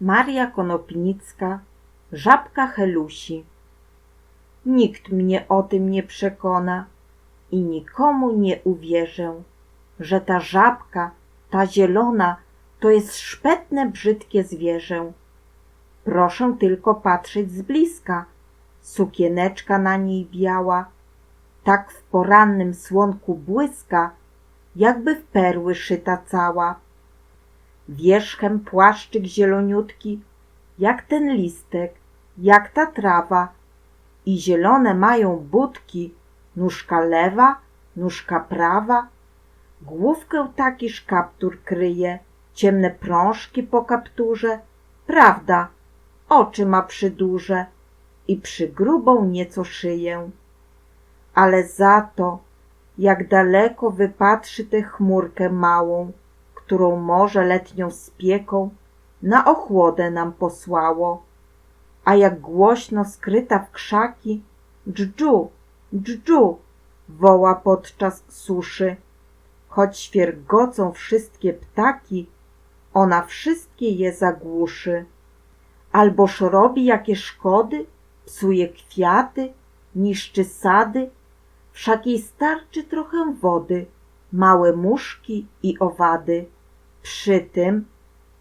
Maria Konopnicka, żabka Helusi. Nikt mnie o tym nie przekona i nikomu nie uwierzę, że ta żabka, ta zielona, to jest szpetne brzydkie zwierzę. Proszę tylko patrzeć z bliska, sukieneczka na niej biała, tak w porannym słonku błyska, jakby w perły szyta cała. Wierzchem płaszczyk zieloniutki, jak ten listek, jak ta trawa, i zielone mają budki, nóżka lewa, nóżka prawa, główkę takiż kaptur kryje, ciemne prążki po kapturze, prawda, oczy ma przyduże i przygrubą nieco szyję. Ale za to, jak daleko wypatrzy tę chmurkę małą, którą morze letnią spieką na ochłodę nam posłało, a jak głośno skryta w krzaki dżdżu, dżdżu woła podczas suszy. Choć świergocą wszystkie ptaki, ona wszystkie je zagłuszy. Alboż robi jakie szkody, psuje kwiaty, niszczy sady, wszak jej starczy trochę wody, małe muszki i owady. Przy tym,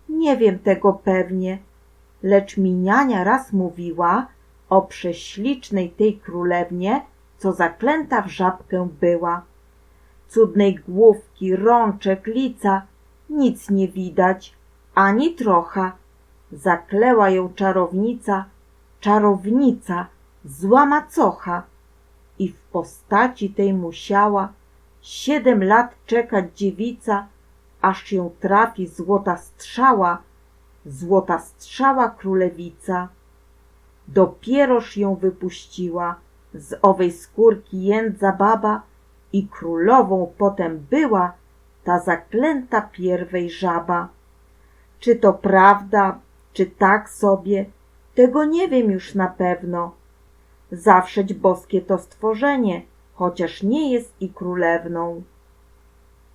nie wiem tego pewnie, lecz mi niania raz mówiła o prześlicznej tej królewnie, co zaklęta w żabkę była. Cudnej główki, rączek, lica, nic nie widać, ani trocha. Zakleła ją czarownica, czarownica, zła macocha. I w postaci tej musiała siedem lat czekać dziewica, aż ją trafi złota strzała, złota strzała królewica. Dopieroż ją wypuściła z owej skórki jędza baba i królową potem była ta zaklęta pierwej żaba. Czy to prawda, czy tak sobie, tego nie wiem już na pewno. Zawszeć boskie to stworzenie, chociaż nie jest i królewną.